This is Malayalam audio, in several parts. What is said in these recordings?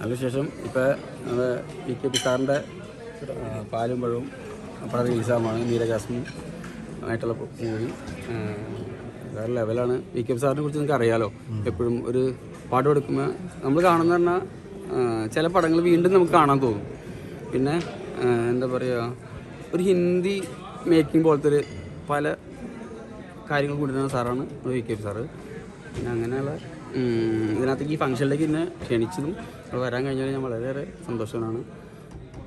നല്ല ഇപ്പം ഇപ്പോൾ നമ്മുടെ പി കെ പി സാറിന്റെ പാലും പഴവും പടം റിലീസാമാണ് നീരജാസ്മിൻ ആയിട്ടുള്ള മൂവി വേറെ ലെവലാണ്. പി കെ പി സാറിനെ കുറിച്ച് നിങ്ങൾക്ക് അറിയാലോ? എപ്പോഴും ഒരു പാട്ട് കൊടുക്കുമ്പോൾ നമ്മൾ കാണുന്ന പറഞ്ഞാൽ ചില പടങ്ങൾ വീണ്ടും നമുക്ക് കാണാൻ തോന്നും. പിന്നെ എന്താ പറയുക ഒരു ഹിന്ദി മേക്കിംഗ് പോലത്തെ ഒരു പല കാര്യങ്ങൾ കൊണ്ടുവരുന്ന സാറാണ് വി കെ പി സാറ്. പിന്നെ അങ്ങനെയുള്ള ഇതിനകത്തേക്ക് ഈ ഫംഗ്ഷനിലേക്ക് എന്നെ ക്ഷണിച്ചതും അവിടെ വരാൻ കഴിഞ്ഞാൽ ഞാൻ വളരെയേറെ സന്തോഷമാണ്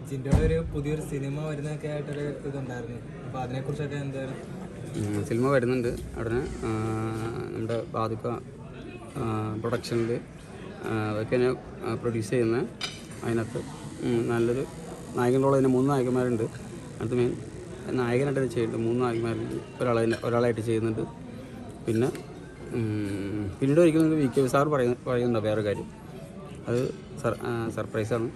ജിൻഡോയുടെ ഒരു പുതിയൊരു സിനിമ വരുന്നതൊക്കെ ആയിട്ടൊരു ഇതുണ്ടായിരുന്നു. അപ്പോൾ അതിനെക്കുറിച്ചൊക്കെ എന്തായിരുന്നു സിനിമ വരുന്നുണ്ട്. അവിടെ നമ്മുടെ ബാധിക്ക പ്രൊഡക്ഷനിൽ അതൊക്കെ ഞാൻ പ്രൊഡ്യൂസ് ചെയ്യുന്ന അതിനകത്ത് നല്ലൊരു നായകൻ റോൾ തന്നെ മൂന്ന് നായകന്മാരുണ്ട്. അതിനകത്ത് മെയിൻ നായകനായിട്ട് ചെയ്യുന്നുണ്ട് മൂന്ന് നായകന്മാരുണ്ട് ഒരാൾ ഒരാളായിട്ട് ചെയ്യുന്നുണ്ട്. പിന്നെ പിന്നീട് ഒരിക്കലും വി കെ സാർ പറയുന്ന പറയുന്നുണ്ടോ വേറെ കാര്യം? അത് സർപ്രൈസാണ്.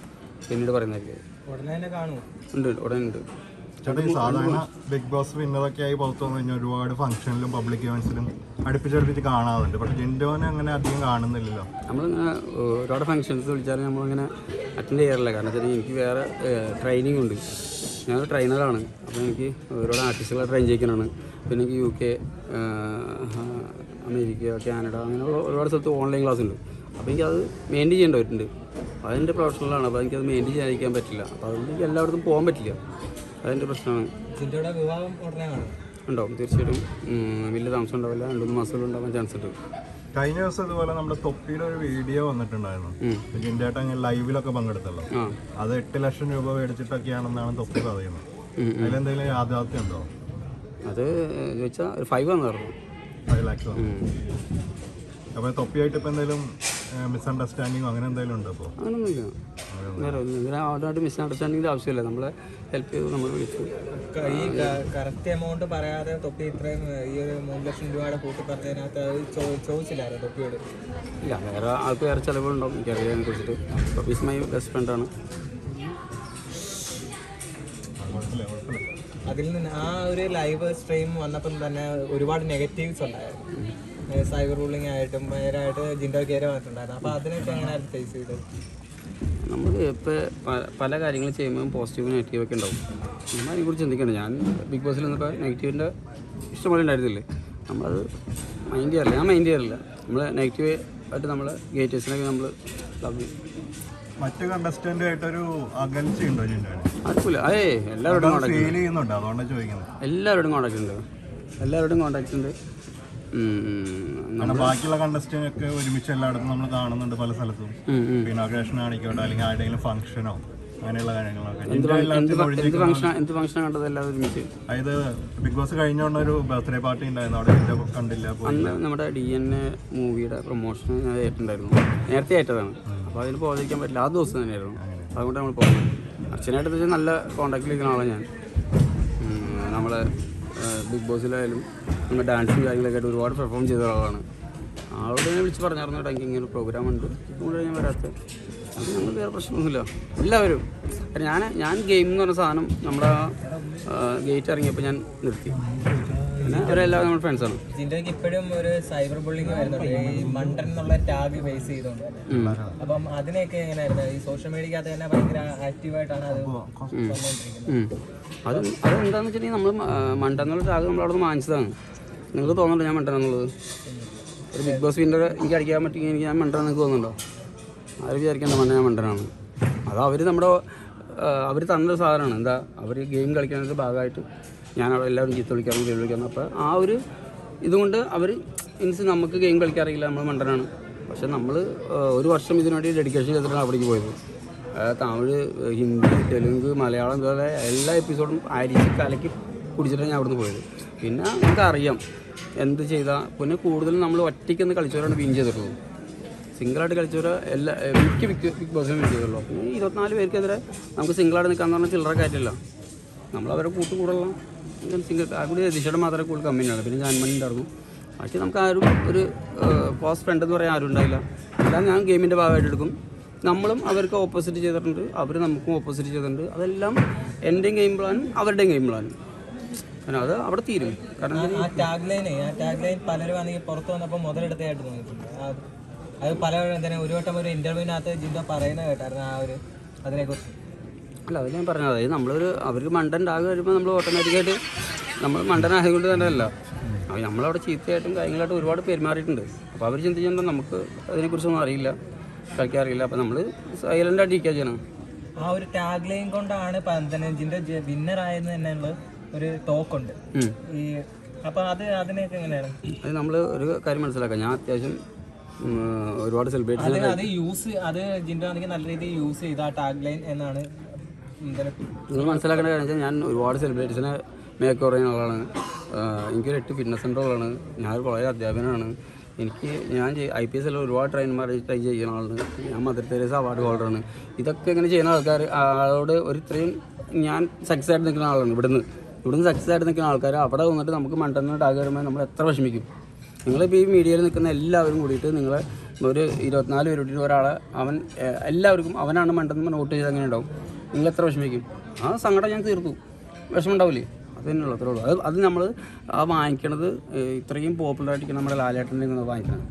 പിന്നീട് പറയുന്നതായിരിക്കും. ഉണ്ട് ഉടനെ ഉണ്ട്. ചേട്ടാ ഈ സാധാരണ ബിഗ് ബോസ് വിന്നറൊക്കെ ആയി പുറത്തു വന്നു കഴിഞ്ഞാൽ ഒരുപാട് ഫംഗ്ഷനിലും പബ്ലിക് അടുപ്പിച്ചടുപ്പിച്ച് കാണാറുണ്ട്. പക്ഷെ ജിൻഡോനെ അങ്ങനെ അധികം കാണുന്നില്ലല്ലോ. നമ്മളിങ്ങനെ ഒരുപാട് ഫങ്ഷൻസ് വിളിച്ചാലും നമ്മളിങ്ങനെ അറ്റൻഡ് ചെയ്യാറില്ല. കാരണം വെച്ചാൽ എനിക്ക് വേറെ ട്രെയിനിങ് ഉണ്ട്. ഞാൻ ട്രെയിനറാണ് അപ്പോൾ എനിക്ക് ഒരുപാട് ആർട്ടിസ്റ്റുകളെ ട്രെയിൻ ചെയ്യിക്കാനാണ്. പിന്നെ എനിക്ക് യു കെ അമേരിക്ക കാനഡ അങ്ങനെയുള്ള ഒരുപാട് സ്ഥലത്ത് ഓൺലൈൻ ക്ലാസ് ഉണ്ട്. അപ്പോൾ എനിക്കത് മെയിന്റെയിൻ ചെയ്യേണ്ടവരുണ്ട് അതെന്റെ പ്രൊഫഷണലാണ്. അപ്പോൾ എനിക്കത് മെയിന്റെയിൻ ചെയ്യാതിരിക്കാൻ പറ്റില്ല. അപ്പോൾ അതുകൊണ്ട് എനിക്ക് എല്ലായിടത്തും പോകാൻ പറ്റില്ല. അതെന്റെ പ്രശ്നമാണ്. വിവാഹം ഉണ്ടാവും തീർച്ചയായിട്ടും. വലിയ താമസം ഉണ്ടാവില്ല. രണ്ട് മൂന്ന് മാസത്തിൽ ഉണ്ടാവാൻ ചാൻസ് ഉണ്ട്. കഴിഞ്ഞ ദിവസം ഇതുപോലെ നമ്മുടെ തൊപ്പിയുടെ ഒരു വീഡിയോ വന്നിട്ടുണ്ടായിരുന്നു. ജിൻഡേട്ട അങ്ങനെ ലൈവിലൊക്കെ പങ്കെടുത്തല്ലോ. ആ. അത് എട്ട് ലക്ഷം രൂപ മേടിച്ചിട്ടൊക്കെയാണെന്നാണ് തൊപ്പി പറയുന്നത്. അതിലെന്തെങ്കിലും യാഥാർത്ഥ്യം ഉണ്ടോ? അത് ചോദിച്ചാൽ ഒരു ഫൈവ് ആണെന്ന് പറഞ്ഞു ഫൈവ് ലാക്സ്. അപ്പോൾ തൊപ്പിയായിട്ട് ഇപ്പം എന്തെങ്കിലും മിസ്അണ്ടർസ്റ്റാൻഡിങ്ങോ അങ്ങനെ എന്തെങ്കിലും ഉണ്ടോ അപ്പോൾ അങ്ങനൊന്നുമില്ല. വേറെ ഒന്നും ഇതിന് ആദ്യമായിട്ട് ആവശ്യമില്ല. നമ്മളെ ഹെൽപ്പ് ചെയ്ത് നമ്മൾ വിളിച്ചു. ക- ഈ കറക്റ്റ് എമൗണ്ട് പറയാതെ തൊപ്പി ഇത്രയും ഈ ഒരു മൂന്ന് ലക്ഷം രൂപയുടെ കൂട്ടി പറഞ്ഞതിനകത്ത് അത് ചോദിച്ചില്ലായിരുന്നു തൊപ്പിയോട്? ഇല്ല വേറെ ആൾക്ക് വേറെ ചിലവുണ്ടാവും എനിക്കറിയാം അതിനെ കുറിച്ചിട്ട്. അപ്പോൾ ഈസ് മൈ ബെസ്റ്റ് ഫ്രണ്ടാണ് അതിൽ നിന്ന് ആ ഒരു ലൈവ് സ്ട്രീം വന്നപ്പം തന്നെ ഒരുപാട് നെഗറ്റീവ്സ് ഉണ്ടായിരുന്നു. സൈബർ ബുള്ളിങ് ആയിട്ടും ഭയങ്കരമായിട്ട് ജിൻഡോ കയറി വന്നിട്ടുണ്ടായിരുന്നു. അപ്പോൾ അതിനൊക്കെ എങ്ങനെയായിരുന്നു ഫേസ് ചെയ്തത്? നമ്മൾ ഇപ്പോൾ പല കാര്യങ്ങൾ ചെയ്യുമ്പോൾ പോസിറ്റീവ് നെഗറ്റീവ് ഒക്കെ ഉണ്ടാവും. നമ്മൾ അതിനെക്കുറിച്ച് ചിന്തിക്കണം ഞാൻ ബിഗ് ബോസിൽ നിന്നപ്പോൾ നെഗറ്റീവിന്റെ ഇഷ്ടംപോലെ ഉണ്ടായിരുന്നില്ലേ? നമ്മളത് മൈൻഡ് ചെയ്യാറില്ല. ഞാൻ മൈൻഡ് ചെയ്യാറില്ല. നമ്മൾ നെഗറ്റീവ് ആയിട്ട് നമ്മൾ ഗേറ്റേഴ്സിനൊക്കെ നമ്മൾ ലവ് ചെയ്യും. മറ്റു അകൽച്ചയുണ്ടോ ആർക്കില്ല അതേ എല്ലാവരോടും കോൺടാക്ട് ഫീൽ ചെയ്യുന്നുണ്ടോ? അതുകൊണ്ടാണ് ചോദിക്കുന്നത്. എല്ലാവരോടും കോൺടാക്ട് ഉണ്ട്. എല്ലാവരോടും കോൺടാക്ട് ഉണ്ട്. ഉം, ബാക്കിയുള്ള കണ്ടസ്റ്റന്റ് ഒക്കെ ഒരുമിച്ച് എല്ലായിടത്തും നമ്മൾ കാണുന്നുണ്ട് പല സ്ഥലത്തും. ഇനോഗ്രേഷൻ ആണിക്കോട്ടെ അല്ലെങ്കിൽ ആരുടെയെങ്കിലും ഫംഗ്ഷനോ അങ്ങനെയുള്ള കാര്യങ്ങളൊക്കെ. അതായത് ബിഗ് ബോസ് കഴിഞ്ഞോണ്ട് ഒരു ബർത്ത്ഡേ പാർട്ടി ഉണ്ടായിരുന്നു അവിടെ കണ്ടില്ല അന്ന് നമ്മുടെ ഡി എൻ എ മൂവിയുടെ പ്രൊമോഷൻ ഞാൻ ഏറ്റുണ്ടായിരുന്നു നേരത്തെ ഏറ്റതാണ്. അപ്പോൾ അതിന് പോകാതിരിക്കാൻ പറ്റില്ല. ആ ദിവസം തന്നെയായിരുന്നു. അതുകൊണ്ട് നമ്മൾ പോകുന്നത് അച്ഛനായിട്ട് നല്ല നല്ല കോണ്ടാക്റ്റിലിരിക്കുന്ന ആളാണ് ഞാൻ. നമ്മളെ ബിഗ് ബോസിലായാലും അങ്ങനെ ഡാൻസും കാര്യങ്ങളൊക്കെ ആയിട്ട് ഒരുപാട് പെർഫോം ചെയ്ത ആളാണ് ആളോട് ഞാൻ വിളിച്ച് പറഞ്ഞായിരുന്നു കേട്ടോ എനിക്ക് ഇങ്ങനെ പ്രോഗ്രാം ഉണ്ട്. ഇതുകൊണ്ട് ഞാൻ വരാത്തത് അത് നമ്മൾ വേറെ പ്രശ്നമൊന്നുമില്ല. എല്ലാവരും. അപ്പം ഞാൻ ഞാൻ ഗെയിം എന്ന് പറഞ്ഞ സാധനം നമ്മുടെ ഗേറ്റ് ഇറങ്ങിയപ്പോൾ ഞാൻ നിർത്തി. പിന്നെ ഫ്രണ്ട്സാണ് ഇപ്പോഴും ഒരു സൈബർ ബുള്ളിങ് വരുന്നുണ്ട്. ഈ മണ്ടൻ എന്നുള്ള ടാഗ് ബേസ് ചെയ്തുകൊണ്ട് അപ്പം അതിനെയൊക്കെ എങ്ങനെയായിരുന്നു? ഈ സോഷ്യൽ മീഡിയക്കകത്ത് തന്നെ ഭയങ്കര ആക്റ്റീവായിട്ടാണ് അത് വന്നുകൊണ്ടിരിക്കുന്നത് ഉം. അത് അതെന്താണെന്ന് വെച്ചിട്ടുണ്ടെങ്കിൽ നമ്മൾ മണ്ടെന്നുള്ള ടാഗ് നമ്മൾ അവിടെ വാങ്ങിച്ചതാണ്. നിങ്ങൾക്ക് തോന്നുന്നുണ്ടോ ഞാൻ മണ്ടനെന്നുള്ളത് ഒരു ബിഗ് ബോസ് വിന്നർ എനിക്ക് അടിക്കാൻ പറ്റുമെങ്കിൽ എനിക്ക് ഞാൻ മണ്ടനാണ് നിങ്ങൾക്ക് തോന്നുന്നുണ്ടോ? ആരും വിചാരിക്കേണ്ട മണ്ണ ഞാൻ മണ്ടനാണ്? അത് അവർ നമ്മുടെ അവർ തന്നൊരു സാധനമാണ്. എന്താ അവർ ഗെയിം കളിക്കുന്നതിന്റെ ഭാഗമായിട്ട് ഞാൻ എല്ലാവരും ചീത്ത വിളിക്കാനും വെളി വിളിക്കാൻ അപ്പോൾ ആ ഒരു ഇതുകൊണ്ട് അവർ മീൻസ് നമുക്ക് ഗെയിം കളിക്കാറില്ല നമ്മൾ മണ്ടനാണ്. പക്ഷെ നമ്മൾ ഒരു വർഷം ഇതിനുവേണ്ടി ഡെഡിക്കേഷൻ ചെയ്തിട്ടാണ് അവിടേക്ക് പോയത്. തമിഴ് ഹിന്ദി തെലുങ്ക് മലയാളം ഇതുപോലെ എല്ലാ എപ്പിസോഡും അരിച്ച് കലക്കി കുടിച്ചിട്ടാണ് ഞാൻ അവിടുന്ന് പോയത്. പിന്നെ നമുക്കറിയാം എന്ത് ചെയ്താൽ പിന്നെ കൂടുതലും നമ്മൾ ഒറ്റയ്ക്ക് ഒന്ന് കളിച്ചവരാണ് വിൻ ചെയ്തിട്ടുള്ളത്. സിംഗിളായിട്ട് കളിച്ചവർ എല്ലാ മിക്ക മിക്ക ബിഗ് ബോസിനും വിൻ ചെയ്തുള്ളൂ പിന്നെ ഇരുപത്തിനാല് പേർക്കെതിരെ നമുക്ക് സിംഗിളായിട്ട് നിൽക്കാന്ന് പറഞ്ഞാൽ ചില്ലറ കാര്യമില്ല. നമ്മൾ അവരെ കൂട്ടുകൂടുള്ള സിംഗിൾ ആ കൂടി മാത്രമേ കൂടുതൽ കമ്പനിയാണ് പിന്നെ ജാൻമണി ഉണ്ടായിരുന്നു. ബാക്കി നമുക്ക് ആരും ഒരു ക്ലോസ് ഫ്രണ്ട് എന്ന് പറയാൻ ആരും ഉണ്ടായില്ല എല്ലാം ഞാൻ ഗെയിമിന്റെ ഭാഗമായിട്ട് എടുക്കും. നമ്മളും അവർക്ക് ഓപ്പോസിറ്റ് ചെയ്തിട്ടുണ്ട് അവർ നമുക്കും ഓപ്പോസിറ്റ് ചെയ്തിട്ടുണ്ട്. അതെല്ലാം എന്റെയും ഗെയിം പ്ലാനും അവരുടെയും ഗെയിം പ്ലാനും പിന്നെ അത് അവിടെ തീരും. കാരണം ആ ടാഗ് ലൈനെ ആ ടാഗ് ലൈൻ പലരും ആണെങ്കിൽ പുറത്ത് വന്നപ്പോൾ മുതലെടുത്തായിട്ട് തോന്നിയിട്ടുണ്ട്. അത് പല എന്തിനാ ഒരു വട്ടം ഒരു ഇന്റർവ്യൂവിനകത്ത് ജിൻഡോ പറയുന്നത് കേട്ടായിരുന്നു ആ ഒരു അതിനെക്കുറിച്ച്. അല്ല അത് ഞാൻ പറഞ്ഞത്. അതായത് നമ്മളൊരു അവർക്ക് മണ്ടൻ ടാഗ് വരുമ്പോൾ നമ്മൾ ഓട്ടോമാറ്റിക്കായിട്ട് നമ്മൾ മണ്ടനായതുകൊണ്ട് തന്നെ അല്ല അപ്പോൾ നമ്മളവിടെ ചീത്തയായിട്ടും കാര്യങ്ങളായിട്ടും ഒരുപാട് പെരുമാറിയിട്ടുണ്ട്. അപ്പോൾ അവർ ചിന്തിക്കുമ്പോൾ നമുക്ക് അതിനെക്കുറിച്ചൊന്നും അറിയില്ല. കളിക്കാറില്ല അപ്പോൾ നമ്മൾ സൈലന്റ് ആയിട്ട് ഇരിക്കുക ചെയ്യണം ആ ഒരു ടാഗ് ലൈൻ കൊണ്ടാണ് പന്തനഞ്ചിന്റെ വിന്നർ ആയെന്ന് തന്നെയുള്ള ഒരു ടോക്കുണ്ട് ഉണ്ട്. ഈ അപ്പൊ അത് അതിനൊക്കെ എങ്ങനെയാണ്? അത് നമ്മൾ ഒരു കാര്യം മനസ്സിലാക്കാം. ഞാൻ അത്യാവശ്യം ഒരുപാട് സെലിബ്രേറ്റ് അത് അത് യൂസ് അത് ജിൻഡാണെങ്കിൽ നല്ല രീതിയിൽ യൂസ് ചെയ്ത ആ ടാഗ് ലൈൻ എന്നാണ് നിങ്ങൾ മനസ്സിലാക്കേണ്ട കാര്യം വെച്ചാൽ ഞാൻ ഒരുപാട് സെലിബ്രിറ്റീസിനെ മേക്ക് പറയുന്ന ആളാണ്. എനിക്കൊരു എട്ട് ഫിറ്റ്നസ് സെന്ററുകളാണ് ഞാനൊരു കോളേജ് അധ്യാപകനാണ്. എനിക്ക് ഞാൻ ഐ പി എസ് എല്ലാം ഒരുപാട് ട്രെയിൻമാർ ട്രൈ ചെയ്യുന്ന ആളാണ്. ഞാൻ മദർ തെരേസ അവാർഡ് ഹോൾഡറാണ് ഇതൊക്കെ ഇങ്ങനെ ചെയ്യുന്ന ആൾക്കാർ ആളോട് ഒരു ഇത്രയും ഞാൻ സക്സസ് ആയിട്ട് നിൽക്കുന്ന ആളാണ് ഇവിടുന്ന്. ഇവിടുന്ന് സക്സസ് ആയിട്ട് നിൽക്കുന്ന ആൾക്കാർ അവിടെ വന്നിട്ട് നമുക്ക് മണ്ടന്ന് ടാഗ് വരുമ്പോൾ നമ്മൾ എത്ര വിഷമിക്കും. നിങ്ങളിപ്പോൾ ഈ മീഡിയയിൽ നിൽക്കുന്ന എല്ലാവരും കൂടിയിട്ട് നിങ്ങൾ ഒരു ഇരുപത്തിനാല് പേരുടെ ഒരാളെ അവൻ എല്ലാവർക്കും അവനാണ് മണ്ടെന്ന് നോട്ട് ചെയ്ത് അങ്ങനെ ഉണ്ടാവും? നിങ്ങൾ എത്ര വിഷമിക്കും? ആ സങ്കടം ഞാൻ തീർത്തു. വിഷമം ഉണ്ടാവില്ലേ? തന്നെയുള്ളൂ അത്രേ ഉള്ളൂ. അത് അത് നമ്മൾ ആ വാങ്ങിക്കണത് ഇത്രയും പോപ്പുലർ ആയിട്ടിരിക്കുന്ന നമ്മുടെ ലാലേട്ടന്റെ നിന്ന് വാങ്ങിക്കണം.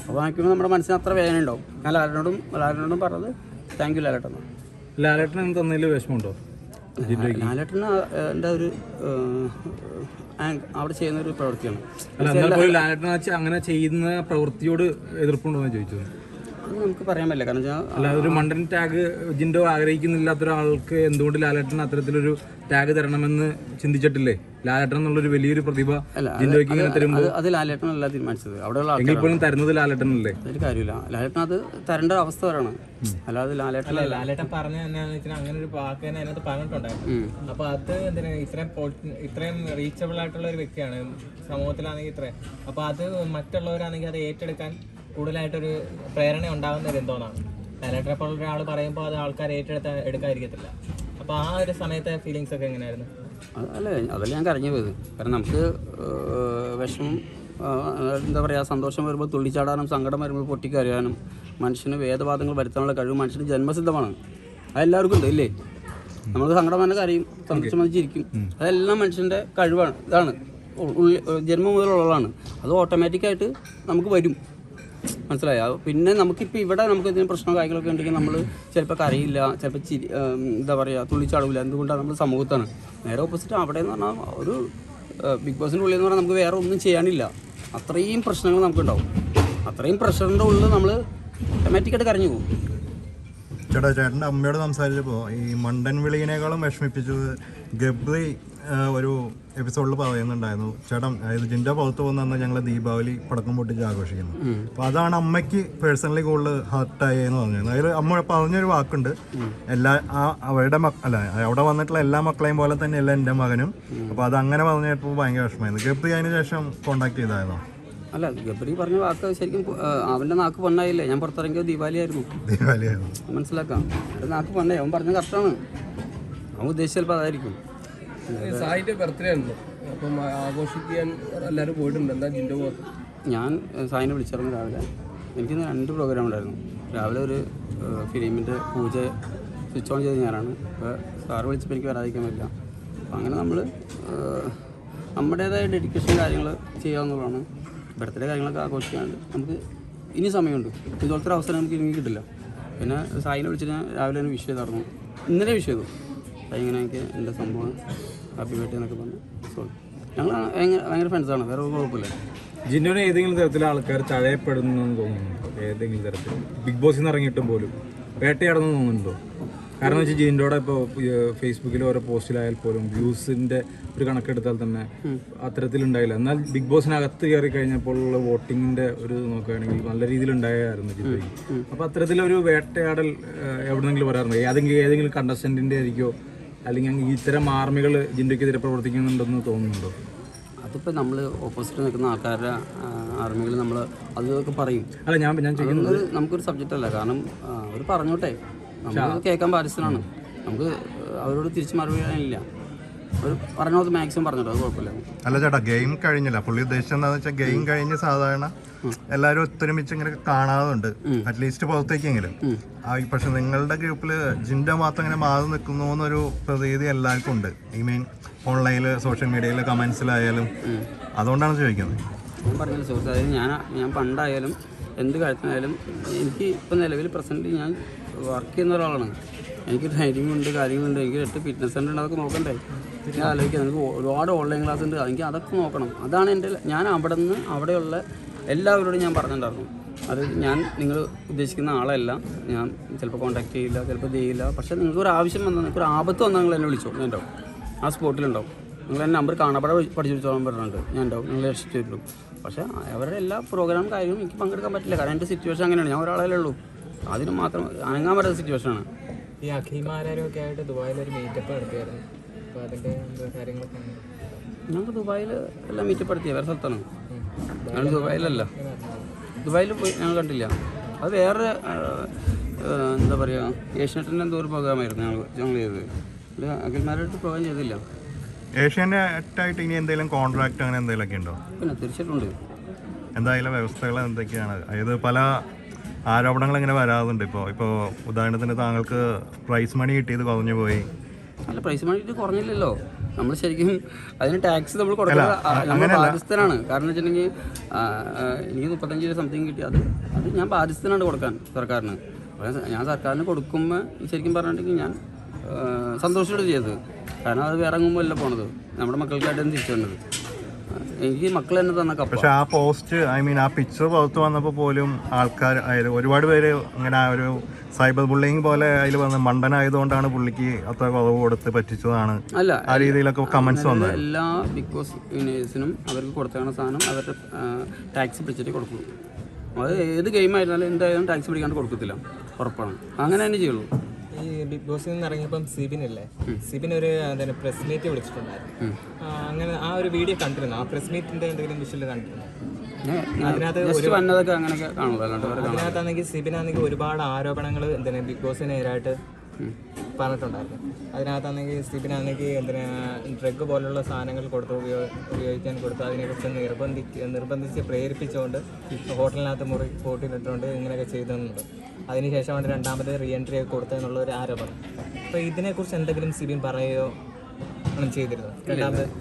അപ്പോൾ വാങ്ങിക്കുമ്പോൾ നമ്മുടെ മനസ്സിന് അത്ര വേദന ഉണ്ടാവും. ഞാൻ ലാലേട്ടനോടും ലാലേട്ടനോടും പറഞ്ഞത് താങ്ക് യു ലാലേട്ടൻ. ലാലേട്ടൻ തന്നതിൽ വിഷമമുണ്ടോ? ലാലേട്ടന് എന്റെ ഒരു അവിടെ ചെയ്യുന്ന ഒരു പ്രവൃത്തിയാണ്. അങ്ങനെ ചെയ്യുന്ന പ്രവൃത്തിയോട് എതിർപ്പുണ്ടോ എന്ന് ചോദിച്ചത്? അത് നമുക്ക് പറയാൻ പറ്റില്ല. കാരണം വെച്ചാൽ അല്ല ഒരു മണ്ടൻ ടാഗ് ജിൻഡോ ആഗ്രഹിക്കുന്നില്ലാത്ത ഒരാൾക്ക് എന്തുകൊണ്ട് ലാലേട്ടൻ അത്തരത്തിലൊരു ടാഗ് തരണമെന്ന് ചിന്തിച്ചിട്ടില്ലേ? ലാലേട്ടൻ എന്നുള്ളൊരു വലിയൊരു പ്രതിഭ ജിൻഡോയ്ക്ക് ഇങ്ങനെ തരുമ്പോൾ അത് അത് ലാലേട്ടനല്ല തീരുമാനിച്ചത്. അവിടെയുള്ള എങ്കിൽ ആൾക്കാർ പോലും തരുന്നത് ലാലേട്ടനല്ലേ? ഒരു കാര്യമില്ല. ലാലേട്ടൻ അത് തരേണ്ട അവസ്ഥ വരാണ് അല്ലാതെ ലാലേട്ടൻ ലാലേട്ടൻ പറഞ്ഞ എന്നാന്ന് വെച്ചാൽ അങ്ങനെ ഒരു വാക്ക് തന്നെ അതിനകത്ത് പറഞ്ഞിട്ടുണ്ടായിരുന്നു. അപ്പൊ അത് എന്തിനാ ഇത്രയും പൊളി- ഇത്രയും റീച്ചബിൾ ആയിട്ടുള്ള ഒരു വ്യക്തിയാണ് സമൂഹത്തിലാണെങ്കിൽ ഇത്രയും. അപ്പൊ അത് മറ്റുള്ളവരാണെങ്കിൽ അത് ഏറ്റെടുക്കാൻ കൂടുതലായിട്ടൊരു പ്രേരണ ഉണ്ടാകുന്നത് എന്തോന്നാണ് ഡയറക്ടറെ പോലെ ഒരാൾ പറയുമ്പോൾ അത് ആൾക്കാർ ഏറ്റെടുത്ത എടുക്കാതിരിക്കത്തില്ല. അപ്പോൾ ആ ഒരു സമയത്തെ ഫീലിങ്സ് ഒക്കെ എങ്ങനെയായിരുന്നു? അല്ല അല്ലേ അതല്ല ഞാൻ കരഞ്ഞു പോയത് കാരണം നമുക്ക് വിഷമം എന്താ പറയുക സന്തോഷം വരുമ്പോൾ തുള്ളിച്ചാടാനും സങ്കടം വരുമ്പോൾ പൊട്ടിക്കരയാനും മനുഷ്യന് വേദവാദങ്ങൾ വരുത്താനുള്ള കഴിവ് മനുഷ്യന് ജന്മസിദ്ധമാണ്. അതെല്ലാവർക്കും ഉണ്ട് ഇല്ലേ? നമ്മൾ സങ്കടം വന്ന കരയും സന്തോഷം വന്ന് ചിരിക്കും. അതെല്ലാം മനുഷ്യന്റെ കഴിവാണ് ഇതാണ്. ജന്മം മുതലുള്ളതാണ്. അത് ഓട്ടോമാറ്റിക്കായിട്ട് നമുക്ക് വരും. മനസ്സിലായോ? പിന്നെ നമുക്കിപ്പോൾ ഇവിടെ നമുക്ക് ഇതിന് പ്രശ്നം കാര്യങ്ങളൊക്കെ ഉണ്ടെങ്കിൽ നമ്മൾ ചിലപ്പോൾ കരയില്ല ചിലപ്പോൾ ചിരി എന്താ പറയുക തുള്ളിച്ചാടില്ല എന്തുകൊണ്ടാണ് നമ്മൾ സമൂഹത്താണ്. നേരെ ഓപ്പോസിറ്റ് അവിടെ എന്ന് പറഞ്ഞാൽ ഒരു ബിഗ് ബോസിന്റെ ഉള്ളിൽ എന്ന് പറഞ്ഞാൽ നമുക്ക് വേറെ ഒന്നും ചെയ്യാനില്ല. അത്രയും പ്രശ്നങ്ങൾ നമുക്കുണ്ടാവും. അത്രയും പ്രഷറിന്റെ ഉള്ളിൽ നമ്മൾ ഓട്ടോമാറ്റിക്കായിട്ട് കരഞ്ഞു പോകും. ചേട്ടാ ചേട്ടന്റെ അമ്മയോട് സംസാരിച്ചപ്പോൾ ഈ മണ്ടൻ വിളിയിനേക്കാളും വിഷമിപ്പിച്ചത് ഗബ്രി ഒരു എപ്പിസോഡിൽ പറയുന്നുണ്ടായിരുന്നു ചേട്ടൻ അതായത് ജിന്റെ പുറത്ത് പോകുന്ന ഞങ്ങൾ ദീപാവലി പടക്കം പൊട്ടിച്ച് ആഘോഷിക്കുന്നു. അപ്പോൾ അതാണ് അമ്മയ്ക്ക് പേഴ്സണലി കൂടുതൽ ഹർട്ടായെന്ന് പറഞ്ഞത്. അതായത് അമ്മ പറഞ്ഞൊരു വാക്കുണ്ട്. എല്ലാ ആ അവരുടെ മക്ക അല്ല അവിടെ വന്നിട്ടുള്ള എല്ലാ മക്കളെയും പോലെ തന്നെ അല്ല എന്റെ മകനും. അപ്പോൾ അത് അങ്ങനെ പറഞ്ഞപ്പോൾ ഭയങ്കര വിഷമമായിരുന്നു. ഗബ്രി അതിന് ശേഷം കോണ്ടാക്ട് ചെയ്തായിരുന്നോ? അല്ല ഗബ്രി പറഞ്ഞ വാക്ക് ശരിക്കും അവന്റെ അവന്റെ നാക്ക് പൊണ്ണായില്ലേ? ഞാൻ പുറത്തിറങ്ങിയത് ദീപാവലി ആയിരുന്നു മനസ്സിലാക്കാം. അവന്റെ നാക്ക് പൊണ്ണായി. അവൻ പറഞ്ഞ കറക്റ്റാണ് അവൻ ഉദ്ദേശിച്ച ചിലപ്പോൾ അതായിരിക്കും. സായിന്റെ ബർത്ത്ഡേ ഉണ്ട് അപ്പം ആഘോഷിക്കാൻ എല്ലാവരും പോയിട്ടുണ്ട്. എന്താ ജിന്റെ പോകുന്നത് ഞാൻ സായിനെ വിളിച്ചിരുന്നു രാവിലെ. എനിക്കിന്ന് രണ്ട് പ്രോഗ്രാം ഉണ്ടായിരുന്നു. രാവിലെ ഒരു ഫിലിമിന്റെ പൂജ സ്വിച്ച് ഓൺ ചെയ്ത് ഞാനാണ്. അപ്പോൾ സാറ് വിളിച്ചപ്പോൾ എനിക്ക് വരാതിരിക്കാൻ പറ്റില്ല അപ്പോൾ അങ്ങനെ നമ്മൾ നമ്മുടേതായ ഡെഡിക്കേഷൻ കാര്യങ്ങൾ ചെയ്യാവുന്നതാണ് ബർത്ത്ഡേ കാര്യങ്ങളൊക്കെ ആഘോഷിക്കാണ്ട് നമുക്ക് ഇനി സമയമുണ്ട്. ഇതുപോലത്തെ ഒരു അവസരം നമുക്ക് ഇനി കിട്ടില്ല. പിന്നെ സായിനെ വിളിച്ചിട്ട് ഞാൻ രാവിലെ തന്നെ വിഷ് ചെയ്തായിരുന്നു. ഇന്നലെ വിഷ് ചെയ്തു. സായി ഇങ്ങനെ എനിക്ക് എന്റെ സംഭവം ഹാപ്പി ബർത്ത്ഡേ എന്നൊക്കെ പറഞ്ഞു. സോറി ഞങ്ങൾ ഭയങ്കര ഫ്രണ്ട്സാണ് വേറെ കുഴപ്പമില്ല. ജിൻഡോനെ ഏതെങ്കിലും തരത്തിൽ ആൾക്കാർ തഴയപ്പെടുന്നു തോന്നുന്നുണ്ടോ? ഏതെങ്കിലും തരത്തിൽ? ബിഗ് ബോസിൽ നിന്ന് ഇറങ്ങിയിട്ടും പോലും. വേട്ടയാടുന്നു തോന്നുന്നുണ്ടോ? കാരണം വെച്ചാൽ ജിൻഡോടെ ഇപ്പോൾ ഫേസ്ബുക്കിൽ ഓരോ പോസ്റ്റിലായാൽ പോലും വ്യൂസിന്റെ ഒരു കണക്കെടുത്താൽ തന്നെ അത്തരത്തിലുണ്ടായില്ല. എന്നാൽ ബിഗ് ബോസിനകത്ത് കയറി കഴിഞ്ഞപ്പോൾ ഉള്ള വോട്ടിങ്ങിന്റെ ഒരു നോക്കുകയാണെങ്കിൽ നല്ല രീതിയിൽ ഉണ്ടായിരുന്നു ജിൻഡോയ്ക്ക് അപ്പോൾ അത്തരത്തിലൊരു വേട്ടയാടൽ എവിടെന്നെങ്കിലും വരാറുണ്ട്? ഏതെങ്കിലും ഏതെങ്കിലും കണ്ടസ്റ്റന്റിന്റെ ആയിരിക്കോ? അല്ലെങ്കിൽ ഇത്തരം ആർമികൾ ജിൻഡോയ്ക്കെതിരെ പ്രവർത്തിക്കുന്നുണ്ടെന്ന് തോന്നുന്നുണ്ടോ? അതിപ്പോൾ നമ്മൾ ഓപ്പോസിറ്റ് നിൽക്കുന്ന ആൾക്കാരുടെ ആർമികൾ നമ്മൾ അതൊക്കെ പറയും. അല്ല ഞാൻ ഞാൻ ചെയ്യുന്നത് നമുക്കൊരു സബ്ജക്റ്റ് അല്ല. കാരണം അവർ പറഞ്ഞോട്ടെ. നമുക്ക് കേൾക്കാൻ ബാധ്യസ്ഥനാണ്. നമുക്ക് അവരോട് തിരിച്ചു മറുപടി പറയാനില്ല. പറഞ്ഞത് മാക്സിമം പറഞ്ഞോട്ടെ അത് കുഴപ്പമില്ല. അല്ല ചേട്ടാ ഗെയിം കഴിഞ്ഞില്ല. പുള്ളി ഉദ്ദേശിച്ചത് എന്താണെന്ന് വെച്ചാൽ ഗെയിം കഴിഞ്ഞ് സാധാരണ എല്ലാവരും ഒത്തൊരുമിച്ച് ഇങ്ങനെ കാണാറുണ്ട്. അറ്റ്ലീസ്റ്റ് പുറത്തേക്കെങ്കിലും. പക്ഷെ നിങ്ങളുടെ ഗ്രൂപ്പിൽ ജിൻഡ മാത്രം ഇങ്ങനെ മാറി നിൽക്കുന്നു എന്നൊരു പ്രതീതി എല്ലാവർക്കും ഉണ്ട്. ഐ മീൻ ഓൺലൈനിൽ സോഷ്യൽ മീഡിയയിൽ കമൻസിലായാലും അതുകൊണ്ടാണ് ചോദിക്കുന്നത്. ഞാൻ പറഞ്ഞില്ല സുഹൃത്ത് അതായത് ഞാൻ ഞാൻ പണ്ടായാലും എന്ത് കാര്യത്തിനായാലും എനിക്ക് ഇപ്പോൾ നിലവിൽ പ്രസന്റ് ഞാൻ വർക്ക് ചെയ്യുന്ന ഒരാളാണ്. എനിക്ക് ട്രെയിനിങ് ഉണ്ട് കാര്യങ്ങളുണ്ട്. എനിക്ക് എട്ട് ഫിറ്റ്നസ് സെന്റർ ഉണ്ട് അതൊക്കെ നോക്കണ്ടേ? ഞാൻ ആലോചിക്കുക എനിക്ക് ഒരുപാട് ഓൺലൈൻ ക്ലാസ് ഉണ്ട്. എനിക്ക് അതൊക്കെ നോക്കണം. അതാണ് എന്റെ ഞാൻ അവിടെ നിന്ന് അവിടെയുള്ള എല്ലാവരോടും ഞാൻ പറഞ്ഞിട്ടുണ്ടായിരുന്നു. അത് ഞാൻ നിങ്ങൾ ഉദ്ദേശിക്കുന്ന ആളല്ല. ഞാൻ ചിലപ്പോൾ കോൺടാക്ട് ചെയ്യില്ല ചിലപ്പോൾ ചെയ്യില്ല. പക്ഷേ നിങ്ങൾക്ക് ഒരു ആവശ്യം വന്നാൽ നിങ്ങൾക്ക് ഒരു ആപത്ത് വന്നാൽ നിങ്ങൾ എന്നെ വിളിച്ചോ. ഞാൻ ഉണ്ടാവും. ആ സ്പോട്ടിലുണ്ടാവും നിങ്ങൾ എന്റെ നമ്പർ കാണാപ്പാടെ പഠിച്ചു വെച്ചോളാൻ പറഞ്ഞിട്ടുണ്ട്. ഞാൻ ഉണ്ടാവും. നിങ്ങൾ രക്ഷിച്ചു തരും. പക്ഷേ അവരുടെ എല്ലാ പ്രോഗ്രാം കാര്യവും എനിക്ക് പങ്കെടുക്കാൻ പറ്റില്ല. കാരണം എന്റെ സിറ്റുവേഷൻ അങ്ങനെയാണ്. ഞാൻ ഒരാളല്ലേ ഉള്ളൂ. അതിന് മാത്രം അനങ്ങാൻ പറ്റാത്ത സിറ്റുവേഷനാണ് ഈ അഖിൽമാരൊക്കെ ആയിട്ട് ദുബായിൽ ഒരു മീറ്റപ്പ് നടത്തിയായിരുന്നു? അപ്പോൾ അതിന്റെ കാര്യങ്ങളൊക്കെ. ഞങ്ങൾ ദുബായിൽ എല്ലാം മീറ്റപ്പെടുത്തിയ വേറെ സ്ഥലത്താണ്. ഞങ്ങൾ ദുബായിലല്ല. ദുബായിൽ പോയി ഞങ്ങൾ കണ്ടില്ല. അത് വേറെ എന്താ പറയുക ഏഷ്യനെറ്റിന്റെ എന്തോ ഒരു പ്രോഗ്രാമായിരുന്നു ഞങ്ങൾ ഞങ്ങൾ ചെയ്തത്. അഖിൽമാരായിട്ട് പ്രോഗ്രാം ചെയ്തില്ല. ഏഷ്യാനെറ്റായിട്ട് ഇനി എന്തെങ്കിലും കോൺട്രാക്ട് അങ്ങനെ എന്തെങ്കിലുമൊക്കെ ഉണ്ടോ? പിന്നെ തീർച്ചയായിട്ടും എന്തായാലും വ്യവസ്ഥകൾ എന്തൊക്കെയാണ്? അതായത് പല ആരോപണങ്ങൾ ഇങ്ങനെ വരാറുണ്ട് ഇപ്പോൾ ഇപ്പോൾ ഉദാഹരണത്തിന് താങ്കൾക്ക് പ്രൈസ് മണി കിട്ടിയത് കുറഞ്ഞു പോയി. അല്ല പ്രൈസ് മണി കിട്ടി കുറഞ്ഞില്ലല്ലോ. നമ്മൾ ശരിക്കും അതിന് ടാക്സ് നമ്മൾ കൊടുക്കുന്നത് നമ്മൾ ബാധ്യസ്ഥനാണ്. കാരണം വെച്ചിട്ടുണ്ടെങ്കിൽ എനിക്ക് മുപ്പത്തഞ്ച് രൂപ സംതിങ് കിട്ടി. അത് അത് ഞാൻ ബാധ്യസ്ഥനാണ് കൊടുക്കാൻ സർക്കാരിന്. ഞാൻ സർക്കാരിന് കൊടുക്കുമ്പോൾ ശരിക്കും പറഞ്ഞിട്ടുണ്ടെങ്കിൽ ഞാൻ സന്തോഷത്തോടെ ചെയ്തത്. കാരണം അത് വേറെ എങ്ങുമ്പോൾ അല്ല പോണത്? നമ്മുടെ മക്കൾക്കായിട്ടാണ് തിരിച്ചു വന്നത് എനിക്ക് മക്കൾ തന്നെ തന്ന കപ്പ. പക്ഷെ ആ പോസ്റ്റ് ഐ മീൻ ആ പിക്ചർ പുറത്ത് വന്നപ്പോൾ പോലും ആൾക്കാർ അതായത് ഒരുപാട് പേര് ഇങ്ങനെ ആ ഒരു സൈബർ ബുള്ളിങ് പോലെ അതിൽ വന്ന് മണ്ടനായതുകൊണ്ടാണ് പുള്ളിക്ക് അത്ര കുറവ് കൊടുത്ത് പറ്റിച്ചതാണ്. അല്ല ആ രീതിയിലൊക്കെ കമന്റ്സ് വന്നത്. എല്ലാ ബിഗ് ബോസ് യൂണിവേഴ്സിനും അവർക്ക് കൊടുത്തേണ സാധനം അവരുടെ ടാക്സ് പിടിച്ചിട്ട് കൊടുക്കും. അത് ഏത് ഗെയിം ആയിരുന്നാലും എന്തായാലും ടാക്സ് പിടിക്കാണ്ട് കൊടുക്കത്തില്ല. ഉറപ്പാണ്. അങ്ങനെ തന്നെ ചെയ്യുള്ളൂ. ഈ ബിഗ് ബോസിൽ നിന്ന് ഇറങ്ങിയപ്പം സിബിൻ അല്ലേ സിബിൻ ഒരു എന്താണ് പ്രസ് മീറ്റ് വിളിച്ചിട്ടുണ്ടായിരുന്നു. അങ്ങനെ ആ ഒരു വീഡിയോ കണ്ടിരുന്നു? ആ പ്രസ് മീറ്റിന്റെ എന്തെങ്കിലും വിഷയം കണ്ടിരുന്നു? അതിനകത്താണെങ്കിൽ സിബിനാണെങ്കിൽ ഒരുപാട് ആരോപണങ്ങൾ എന്തിനാ ബിഗ് ബോസിനെതിരായിട്ട് പറഞ്ഞിട്ടുണ്ടായിരുന്നു. അതിനകത്താണെങ്കിൽ സിബിനാണെങ്കിൽ എന്തിനാ ഡ്രഗ് പോലുള്ള സാധനങ്ങൾ കൊടുത്ത് ഉപയോഗിക്കാൻ കൊടുത്ത് അതിനെക്കുറിച്ച് നിർബന്ധിക്ക് നിർബന്ധിച്ച് പ്രേരിപ്പിച്ചുകൊണ്ട് ഹോട്ടലിനകത്ത് മുറി കൂട്ടിലിട്ടുകൊണ്ട് ഇങ്ങനെയൊക്കെ ചെയ്തെന്നുണ്ട് അതിനുശേഷമാണ് രണ്ടാമത് റീ എൻട്രി ഒക്കെ കൊടുത്തതെന്നുള്ള ഒരു ആരോപണം. അപ്പോൾ ഇതിനെക്കുറിച്ച് എന്തെങ്കിലും സിബിൻ പറയുകയോ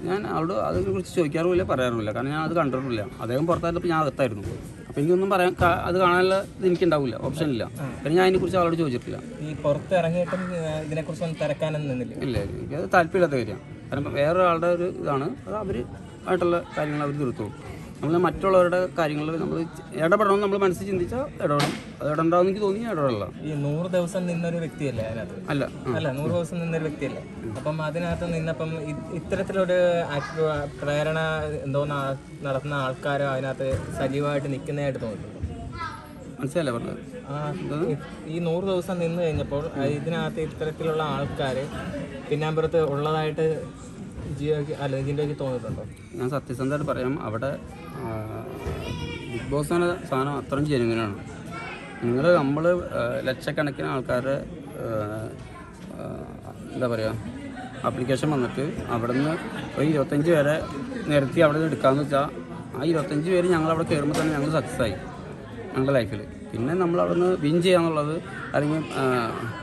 ഞാൻ അവിടെ അതിനെ കുറിച്ച് ചോദിക്കാറുമില്ല പറയാറുമില്ല. കാരണം ഞാൻ അത് കണ്ടിട്ടില്ല. അദ്ദേഹം പുറത്തായിട്ട് ഞാൻ അകത്തായിരുന്നു. അപ്പോൾ എനിക്കൊന്നും പറയാൻ അത് കാണാനുള്ള ഇത് എനിക്കുണ്ടാവില്ല. ഓപ്ഷൻ ഇല്ല. പിന്നെ ഞാൻ അതിനെക്കുറിച്ച് അവളോട് ചോദിച്ചിട്ടില്ല. ഈ പുറത്ത് ഇറങ്ങിയിട്ടും ഇതിനെക്കുറിച്ച് തിരക്കാനൊന്നും നിന്നില്ല. ഇല്ല എനിക്കത് താല്പര്യമില്ലാത്ത കാര്യമാണ് കാരണം വേറൊരാളുടെ ഒരു ഇതാണ്. അത് അവർ ആയിട്ടുള്ള കാര്യങ്ങൾ അവർ തീർത്തു നമ്മൾ മറ്റുള്ളവരുടെ കാര്യങ്ങളിൽ നമ്മൾ ഇടപെടണം നമ്മൾ മനസ്സിൽ ചിന്തിച്ചാൽ ഇടപെടണം. അത് ഇടണ്ടാവും എനിക്ക് തോന്നി ഇടപെടില്ല ഈ നൂറ് ദിവസം നിന്നൊരു വ്യക്തിയല്ലേ അതിനകത്ത്? അല്ല അല്ല നൂറ് ദിവസം നിന്നൊരു വ്യക്തിയല്ലേ? അപ്പം അതിനകത്ത് നിന്നപ്പം ഇത്തരത്തിലൊരു പ്രേരണ എന്തോ നടത്തുന്ന ആൾക്കാരോ അതിനകത്ത് സജീവമായിട്ട് നിൽക്കുന്നതായിട്ട് തോന്നുന്നു. മനസ്സിലല്ലേ പറഞ്ഞത്? ആ ഈ- നൂറ് ദിവസം നിന്ന് കഴിഞ്ഞപ്പോൾ ഇതിനകത്ത് ഇത്തരത്തിലുള്ള ആൾക്കാർ പിന്നാമ്പുറത്ത് ഉള്ളതായിട്ട് ജിയോക്ക് അല്ല ഇതിന്റെ തോന്നിയിട്ടുണ്ടോ? ഞാൻ സത്യസന്ധമായിട്ട് പറയാം അവിടെ ബിഗ് ബോസ് എന്ന സാധനം അത്രയും ജനുവിനാണ്. നിങ്ങൾ നമ്മൾ ലക്ഷക്കണക്കിന് ആൾക്കാരുടെ എന്താ പറയുക ആപ്ലിക്കേഷൻ വന്നിട്ട് അവിടെ നിന്ന് ഒരു ഇരുപത്തഞ്ച് പേരെ നിരത്തി അവിടെ നിന്ന് എടുക്കാമെന്ന് വെച്ചാൽ ആ ഇരുപത്തഞ്ച് പേര് ഞങ്ങൾ അവിടെ കയറുമ്പോൾ തന്നെ ഞങ്ങൾ സക്സസ് ആയി ഞങ്ങളുടെ ലൈഫിൽ പിന്നെ നമ്മൾ അവിടെ നിന്ന് വിൻ ചെയ്യാന്നുള്ളത് അല്ലെങ്കിൽ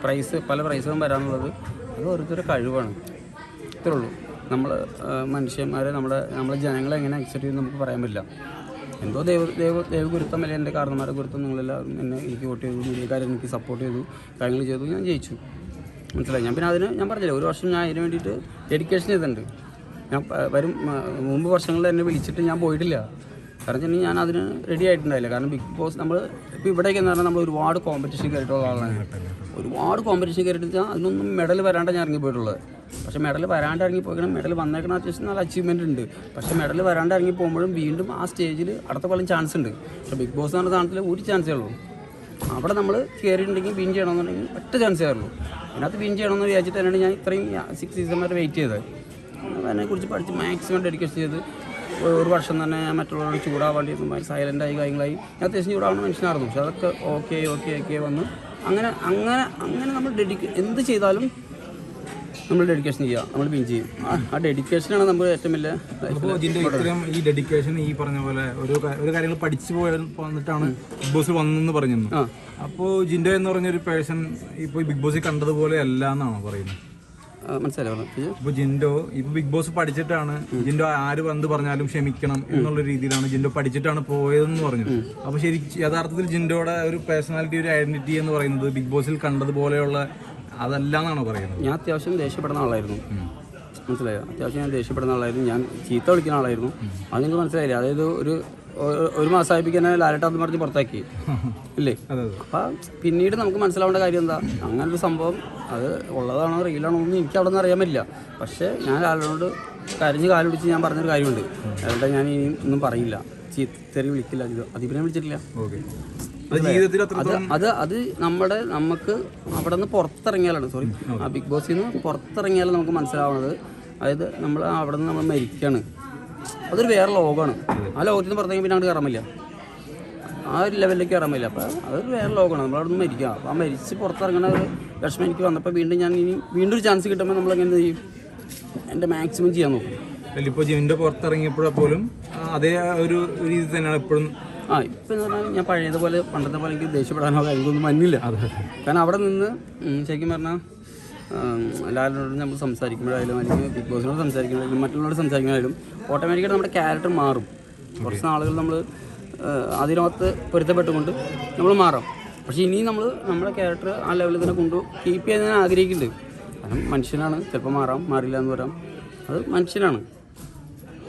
പ്രൈസ് പല പ്രൈസുകളും വരാന്നുള്ളത് അത് ഓരോരുത്തരുടെ കഴിവാണ്. ഇത്രേ ഉള്ളൂ. നമ്മൾ മനുഷ്യന്മാരെ നമ്മുടെ നമ്മളെ ജനങ്ങളെ എങ്ങനെ അക്സെപ്റ്റ് ചെയ്യുമെന്ന് നമുക്ക് പറയാൻ പറ്റില്ല. എന്തോ ദൈവ ദൈവ ദൈവഗുരുത്തം അല്ലെങ്കിൽ എന്റെ കാരണന്മാരെ ഗുരുത്തം നിങ്ങളെല്ലാവരും എന്നെ എനിക്ക് വോട്ട് ചെയ്തു മീഡിയക്കാർ എനിക്ക് സപ്പോർട്ട് ചെയ്തു കാര്യങ്ങൾ ചെയ്തു ഞാൻ ജയിച്ചു. മനസ്സിലായി? ഞാൻ പിന്നെ അതിന് ഞാൻ പറഞ്ഞില്ല ഒരു വർഷം ഞാൻ അതിന് വേണ്ടിയിട്ട് ഡെഡിക്കേഷൻ ചെയ്തിട്ടുണ്ട്. ഞാൻ വരും മുമ്പ് വർഷങ്ങളിൽ എന്നെ വിളിച്ചിട്ട് ഞാൻ പോയിട്ടില്ല. കാരണം ഞാൻ അതിന് റെഡി ആയിട്ടുണ്ടായില്ല. കാരണം ബിഗ് ബോസ് നമ്മൾ ഇപ്പോൾ ഇവിടേക്ക് എന്ന് പറഞ്ഞാൽ നമ്മൾ ഒരുപാട് കോമ്പറ്റീഷൻ കയറിയിട്ടുള്ള ആളാണ് ഒരുപാട് കോമ്പറ്റീഷൻ കയറിയിട്ട് അതിനൊന്നും മെഡൽ വരാണ്ട് ഞാൻ ഇറങ്ങിപ്പോയിട്ടുള്ളത്. പക്ഷേ മെഡൽ വരാണ്ട് ഇറങ്ങി പോയിക്കണം മെഡൽ വന്നേക്കണ അത്യാവശ്യം നല്ല അച്ചീവ്മെന്റ് ഉണ്ട്. പക്ഷേ മെഡൽ വരാണ്ട് ഇറങ്ങി പോകുമ്പോഴും വീണ്ടും ആ സ്റ്റേജിൽ അടുത്ത കൊല്ലം ചാൻസ് ഉണ്ട്. പക്ഷേ ബിഗ് ബോസ് എന്ന് പറഞ്ഞ സാധനത്തിൽ ഒരു ചാൻസേ ഉള്ളൂ. അവിടെ നമ്മൾ കയറിയിട്ടുണ്ടെങ്കിൽ വിൻ ചെയ്യണമെന്നുണ്ടെങ്കിൽ ഒറ്റ ചാൻസേ ഉള്ളൂ. അതിനകത്ത് വിൻ ചെയ്യണമെന്ന് വിചാരിച്ചിട്ട് തന്നെയാണ് ഞാൻ ഇത്രയും സിക്സ് സീസൺ വരെ വെയിറ്റ് ചെയ്തത്. അതിനെക്കുറിച്ച് പഠിച്ച് മാക്സിമം ഡെഡിക്കേഷൻ ചെയ്ത് ഒരു- വർഷം തന്നെ ഞാൻ മറ്റുള്ളവരോട് ചൂടാവാണ്ടി സൈലന്റായി കാര്യങ്ങളായി. ഞാൻ അത്യാവശ്യം ചൂടാവുന്ന മനുഷ്യനായിരുന്നു. പക്ഷെ അതൊക്കെ ഓക്കെ ഓക്കെ ഓക്കെ വന്ന്. അങ്ങനെ അങ്ങനെ അങ്ങനെ നമ്മൾ ഡെഡിക്ക എന്ത് ചെയ്താലും നമ്മൾ ഡെഡിക്കേഷൻ ചെയ്യുക. നമ്മൾ പിൻ ചെയ്യും. ആ- ഡെഡിക്കേഷനാണ് നമ്മൾ ഏറ്റവും വലിയ ഇതിന്റെ ഇത്രയും ഈ ഡെഡിക്കേഷൻ ഈ പറഞ്ഞ പോലെ ഒരു ഒരു കാര്യങ്ങൾ പഠിച്ചു പോയ വന്നിട്ടാണ് ബിഗ് ബോസ് വന്നെന്ന് പറഞ്ഞിരുന്നു. അപ്പോൾ ജിൻഡോ എന്ന് പറഞ്ഞൊരു പേഴ്സൺ ഇപ്പോൾ ബിഗ് ബോസിൽ കണ്ടതുപോലെ അല്ല എന്നാണോ പറയുന്നത്? മനസ്സിലായോ ജിൻഡോ ഇപ്പൊ ബിഗ് ബോസ് പഠിച്ചിട്ടാണ് ജിൻഡോ ആര് വന്ന് പറഞ്ഞാലും ക്ഷമിക്കണം എന്നുള്ള രീതിയിലാണ് ജിൻഡോ പഠിച്ചിട്ടാണ് പോയതെന്ന് പറഞ്ഞത്. അപ്പൊ ശരി യഥാർത്ഥത്തിൽ ജിൻഡോയുടെ ഒരു പേഴ്സണാലിറ്റി ഒരു ഐഡന്റിറ്റി എന്ന് പറയുന്നത് ബിഗ് ബോസിൽ കണ്ടതുപോലെയുള്ള അതല്ല എന്നാണ് പറയുന്നത്? ഞാൻ അത്യാവശ്യം ദേഷ്യപ്പെടുന്ന ആളായിരുന്നു. മനസ്സിലായോ? അത്യാവശ്യം ഞാൻ ദേഷ്യപ്പെടുന്ന ആളായിരുന്നു. ഞാൻ ചീത്ത വിളിക്കുന്ന ആളായിരുന്നു. അത് നിങ്ങൾക്ക് മനസ്സിലായില്ലേ? അതായത് ഒരു ഒരു- മാസമായിപ്പിക്കാൻ ലാലട്ടാന്ന് പറഞ്ഞ് പുറത്താക്കി. ഇല്ലേ? അപ്പം പിന്നീട് നമുക്ക് മനസ്സിലാവേണ്ട കാര്യം എന്താ? അങ്ങനെ ഒരു സംഭവം. അത് ഉള്ളതാണോ റിയലാണോ ഒന്നും എനിക്ക് അവിടെ നിന്ന് അറിയാൻ പറ്റില്ല. പക്ഷേ ഞാൻ ലാലിനോട് കരഞ്ഞ് കാലുപിടിച്ച് ഞാൻ പറഞ്ഞൊരു കാര്യമുണ്ട്. ലാലേട്ടാ ഞാൻ ഇനി ഒന്നും പറയില്ല. ചീത്തറി വിളിക്കില്ല. അതിപ്പിനെ വിളിച്ചിട്ടില്ല. അത് അത് അത് നമ്മുടെ നമുക്ക് അവിടെ നിന്ന് പുറത്തിറങ്ങിയാലാണ്. സോറി ആ ബിഗ് ബോസിൽ നിന്ന് പുറത്തിറങ്ങിയാലും നമുക്ക് മനസ്സിലാവുന്നത്. അതായത് നമ്മൾ അവിടെ നിന്ന് നമ്മൾ മരിക്കുകയാണ് അതൊരു വേറെ ലോകമാണ്. ആ ലോകത്തിൽ നിന്ന് പുറത്തേക്ക് പിന്നെ അങ്ങോട്ട് കയറാൻ ആ ഒരു ലെവലിലേക്ക് കയറാൻ പറ്റില്ല. അപ്പോൾ അതൊരു വേറെ ലോകമാണ്. നമ്മൾ അവിടെ നിന്ന് മരിക്കുക അപ്പോൾ ആ മരിച്ച് പുറത്തിറങ്ങുന്ന ഒരു വിഷമം എനിക്ക് വന്നപ്പോൾ വീണ്ടും ഞാൻ ഇനി വീണ്ടും ഒരു ചാൻസ് കിട്ടുമ്പോൾ നമ്മൾ എങ്ങനെ ചെയ്യും? എന്റെ മാക്സിമം ചെയ്യാൻ നോക്കും. ഇപ്പോൾ ജിമ്മിന്റെ പുറത്തിറങ്ങിയപ്പോഴെ പോലും അതേ ഒരു രീതി തന്നെയാണ് എപ്പോഴും ആ ഇപ്പം എന്ന് പറഞ്ഞാൽ ഞാൻ പഴയതുപോലെ പണ്ടത്തെ പോലെ എനിക്ക് ദേഷ്യപ്പെടാനോ കാര്യങ്ങളൊന്നും മഞ്ഞില്ല കാരണം അവിടെ നിന്ന് ശരിക്കും പറഞ്ഞാൽ ലാലിനോട് നമ്മൾ സംസാരിക്കുമ്പോഴായാലും അല്ലെങ്കിൽ ബിഗ് ബോസിനോട് സംസാരിക്കുമ്പോഴായാലും മറ്റുള്ളവരോട് സംസാരിക്കുമ്പോഴായാലും ഓട്ടോമാറ്റിക്കായിട്ട് നമ്മുടെ ക്യാരക്ടർ മാറും. കുറച്ച് നാളുകൾ നമ്മൾ അതിനകത്ത് പൊരുത്തപ്പെട്ടുകൊണ്ട് നമ്മൾ മാറും. പക്ഷേ ഇനി നമ്മൾ നമ്മുടെ ക്യാരക്ടർ ആ ലെവലിൽ തന്നെ കൊണ്ടു കീപ്പ് ചെയ്യാൻ ഞാൻ ആഗ്രഹിക്കുന്നുണ്ട്. കാരണം മനുഷ്യനാണ് ചിലപ്പോൾ മാറാം മാറില്ല എന്ന് പറയാം. അത് മനുഷ്യനാണ്.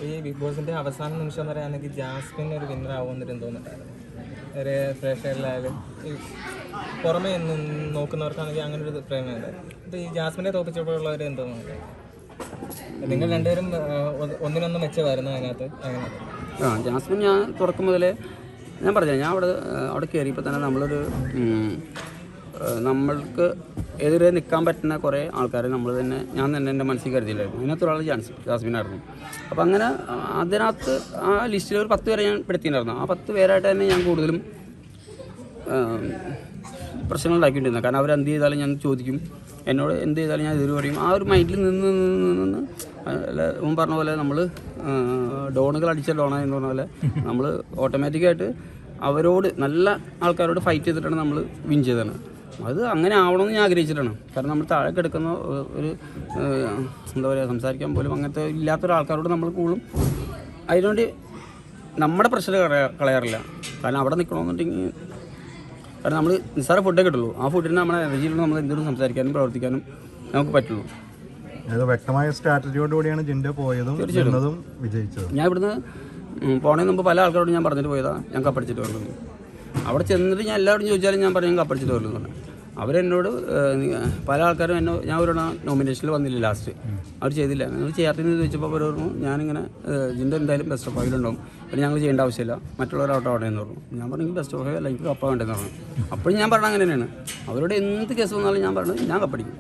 ഈ ബിഗ് ബോസിന്റെ അവസാന നിമിഷം പറയുകയാണെങ്കിൽ ജാസ്മിൻ ഒരു വിന്നർ ആവുമെന്നൊരു തോന്നുന്നുണ്ടായിരുന്നു. ഒരു പ്രേക്ഷകരിലായാലും പുറമെ നോക്കുന്നവർക്കാണെങ്കിൽ അങ്ങനെ ഒരു പ്രേമയുണ്ട്. അപ്പോൾ ഈ ജാസ്മിനെ തോപ്പിച്ചപ്പോഴുള്ളവർ എന്തോ നിങ്ങൾ രണ്ടുപേരും ഒന്നിനൊന്ന് മെച്ചമായിരുന്നു അതിനകത്ത്. ആ ജാസ്മിൻ ഞാൻ തുടക്കം മുതലേ ഞാൻ പറഞ്ഞ ഞാൻ അവിടെ അവിടെ കയറിയപ്പോൾ തന്നെ നമ്മളൊരു നമ്മൾക്ക് എതിരെ നിൽക്കാൻ പറ്റുന്ന കുറേ ആൾക്കാരെ നമ്മൾ തന്നെ ഞാൻ തന്നെ എന്റെ മനസ്സിൽ കരുതിയില്ലായിരുന്നു. അതിനകത്ത് ഒരാൾ ജാൻസ് ജാസ്മിനായിരുന്നു. അപ്പോൾ അങ്ങനെ അതിനകത്ത് ആ ലിസ്റ്റിൽ ഒരു പത്ത് പേരെ ഞാൻ പെടുത്തിയിട്ടുണ്ടായിരുന്നു. ആ പത്ത് പേരായിട്ട് തന്നെ ഞാൻ കൂടുതലും പ്രശ്നങ്ങൾ ഉണ്ടാക്കിക്കൊണ്ടിരുന്നത് കാരണം അവരെന്ത് ചെയ്താലും ഞാൻ ചോദിക്കും. എന്നോട് എന്ത് ചെയ്താലും ഞാൻ എതിര് പറയും. ആ ഒരു മൈൻഡിൽ നിന്ന് നിന്ന് നിന്ന് അല്ല മുമ്പ് പറഞ്ഞ പോലെ നമ്മൾ ഡോണുകൾ അടിച്ച ഡോണ എന്ന് പറഞ്ഞ പോലെ നമ്മൾ ഓട്ടോമാറ്റിക്കായിട്ട് അവരോട് നല്ല ആൾക്കാരോട് ഫൈറ്റ് ചെയ്തിട്ടാണ് നമ്മൾ വിൻ ചെയ്തതാണ് അത് അങ്ങനെ ആവണമെന്ന് ഞാൻ ആഗ്രഹിച്ചിട്ടാണ്. കാരണം നമ്മൾ താഴെ കിടക്കുന്ന ഒരു എന്താ പറയുക സംസാരിക്കാൻ പോലും അങ്ങനത്തെ ഇല്ലാത്തൊരാൾക്കാരോട് നമ്മൾ കൂടും അതിനുവേണ്ടി നമ്മുടെ പ്രശ്നം കളയാറില്ല. കാരണം അവിടെ നിൽക്കണമെന്നുണ്ടെങ്കിൽ കാരണം നമ്മൾ നിസ്സാര ഫുഡേ കിട്ടുള്ളൂ. ആ ഫുഡിന് നമ്മുടെ എനർജിയിലുള്ള നമ്മൾ എന്തെങ്കിലും സംസാരിക്കാനും പ്രവർത്തിക്കാനും നമുക്ക് പറ്റുള്ളൂ. അത് വ്യക്തമായ സ്ട്രാറ്റജിയോട് കൂടിയാണ് ജിൻഡ പോയതും തീർച്ചയായിട്ടും. വിജയിച്ചത്. ഞാൻ ഇവിടുന്ന് പോണേ മുമ്പ് പല ആൾക്കാരോടും ഞാൻ പറഞ്ഞിട്ട് പോയതാണ് ഞാൻ കപ്പടിച്ചിട്ട് വരുന്നത് അവിടെ ചെന്നിട്ട് ഞാൻ എല്ലാവരോടും ചോദിച്ചാലും ഞാൻ പറഞ്ഞു ഞാൻ കപ്പടിച്ചിട്ട് വരുന്നു അവരെന്നോട് പല ആൾക്കാരും എന്നെ ഞാൻ ഒരു നോമിനേഷനിൽ വന്നില്ല ലാസ്റ്റ് അവർ ചെയ്തില്ല. നിങ്ങൾ ചെയ്യാത്തതെന്ന് ചോദിച്ചപ്പോൾ അവർ പറഞ്ഞു ഞാനിങ്ങനെ ഇതിന്റെ എന്തായാലും ബെസ്റ്റ് ഓഫ് ഫൈവ് ഉണ്ടാവും. പിന്നെ ഞങ്ങൾ ചെയ്യേണ്ട ആവശ്യമില്ല. മറ്റുള്ളവർ ഔട്ട് ആവണേ എന്ന് പറഞ്ഞു. ഞാൻ പറഞ്ഞു ബെസ്റ്റ് ഓഫ് അല്ല എനിക്ക് കപ്പ വേണ്ടെന്ന് പറഞ്ഞു. അപ്പോഴും ഞാൻ പറഞ്ഞത് അങ്ങനെ തന്നെയാണ് അവരോട് എന്ത് കേസ് വന്നാലും ഞാൻ പറഞ്ഞു ഞാൻ കപ്പടിക്കും